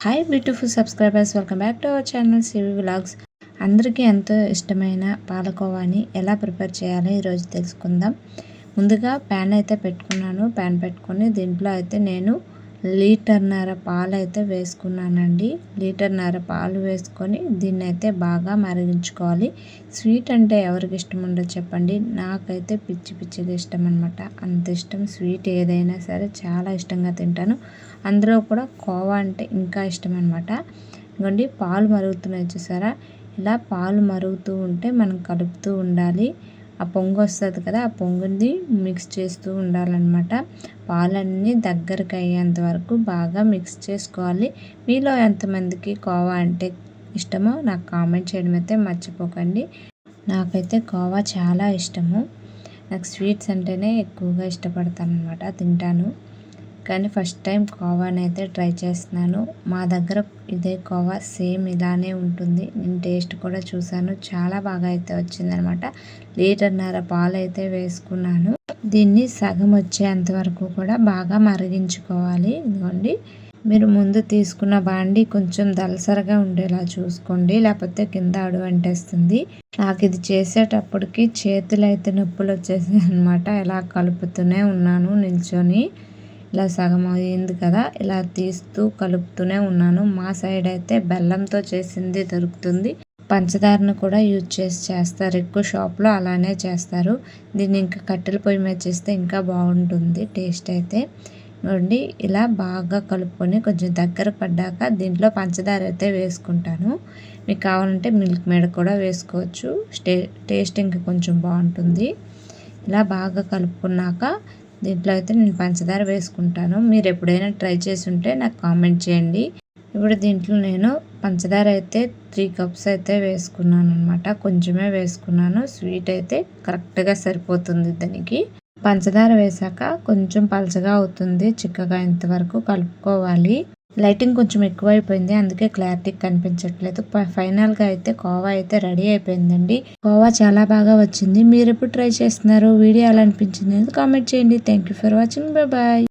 Hi beautiful subscribers welcome back to our channel CV vlogs అందరికీ ఎంతో ఇష్టమైన పాలకోవాని ఎలా ప్రిపేర్ చేయాలో ఈరోజు తెలుసుకుందాం. ముందుగా ప్యాన్ అయితే పెట్టుకున్నాను. ప్యాన్ పెట్టుకొని దీంట్లో అయితే నేను లీటర్న్నర పాలైతే వేసుకున్నానండి. లీటర్న్నర పాలు వేసుకొని దీన్ని అయితే బాగా మరిగించుకోవాలి. స్వీట్ అంటే ఎవరికి ఇష్టం ఉండదు చెప్పండి. నాకైతే పిచ్చి పిచ్చిగా ఇష్టం అనమాట అంత ఇష్టం స్వీట్ ఏదైనా సరే చాలా ఇష్టంగా తింటాను. అందులో కూడా కోవా అంటే ఇంకా ఇష్టం అనమాట ఇదిగోండి పాలు మరుగుతున్నాయి చూసారా? ఇలా పాలు మరుగుతూ ఉంటే మనం కలుపుతూ ఉండాలి. ఆ పొంగు వస్తుంది కదా ఆ పొంగుని మిక్స్ చేస్తూ ఉండాలన్నమాట. పాలన్నీ దగ్గరకు అయ్యేంత వరకు బాగా మిక్స్ చేసుకోవాలి. మీలో ఎంతమందికి కోవా అంటే ఇష్టమో నాకు కామెంట్ చేయడం అయితే మర్చిపోకండి. నాకైతే కోవా చాలా ఇష్టము. నాకు స్వీట్స్ అంటేనే ఎక్కువగా ఇష్టపడతాను అనమాట తింటాను. కానీ ఫస్ట్ టైం కోవాని అయితే ట్రై చేస్తున్నాను. మా దగ్గర ఇదే కోవా సేమ్ ఇలానే ఉంటుంది. నేను టేస్ట్ కూడా చూశాను. చాలా బాగా అయితే వచ్చిందనమాట. లీటర్న్నర పాలు అయితే వేసుకున్నాను. దీన్ని సగం వచ్చేంత వరకు కూడా బాగా మరిగించుకోవాలి. ఇదిగోండి. మీరు ముందు తీసుకున్న బాండి కొంచెం దలసరగా ఉండేలా చూసుకోండి. లేకపోతే కింద అడుగు అంటేస్తుంది. నాకు ఇది చేసేటప్పటికి చేతులు అయితే నొప్పులు వచ్చేసాయి అనమాట ఇలా కలుపుతూనే ఉన్నాను నిల్చొని. ఇలా సగం అయింది కదా ఇలా తీస్తూ కలుపుతూనే ఉన్నాను. మా సైడ్ అయితే బెల్లంతో చేసింది దొరుకుతుంది. పంచదారను కూడా యూజ్ చేసి చేస్తారు. ఎక్కువ షాప్లో అలానే చేస్తారు. దీన్ని ఇంకా కట్టెల పొయ్యి మీద చేస్తే ఇంకా బాగుంటుంది టేస్ట్ అయితే. నుండి ఇలా బాగా కలుపుకొని కొంచెం దగ్గర పడ్డాక దీంట్లో పంచదార అయితే వేసుకుంటాను. మీకు కావాలంటే మిల్క్ మేడ కూడా వేసుకోవచ్చు. స్టే టేస్ట్ ఇంకా కొంచెం బాగుంటుంది. ఇలా బాగా కలుపుకున్నాక దీంట్లో అయితే నేను పంచదార వేసుకుంటాను. మీరు ఎప్పుడైనా ట్రై చేసి ఉంటే నాకు కామెంట్ చేయండి. ఇప్పుడు దీంట్లో నేను పంచదార అయితే త్రీ కప్స్ అయితే వేసుకున్నాను అనమాట కొంచెమే వేసుకున్నాను. స్వీట్ అయితే కరెక్ట్గా సరిపోతుంది దానికి. పంచదార వేసాక కొంచెం పలచగా అవుతుంది. చిక్కగా ఇంతవరకు కలుపుకోవాలి. లైటింగ్ కొంచెం ఎక్కువ అయిపోయింది అందుకే క్లారిటీ కనిపించట్లేదు. ఫైనల్గా అయితే కోవా అయితే రెడీ అయిపోయిందండి. కోవా చాలా బాగా వచ్చింది. మీరు ఎప్పుడు ట్రై చేస్తున్నారు? వీడియో ఎలా అనిపించింది? కామెంట్ చేయండి. Thank you for watching. Bye.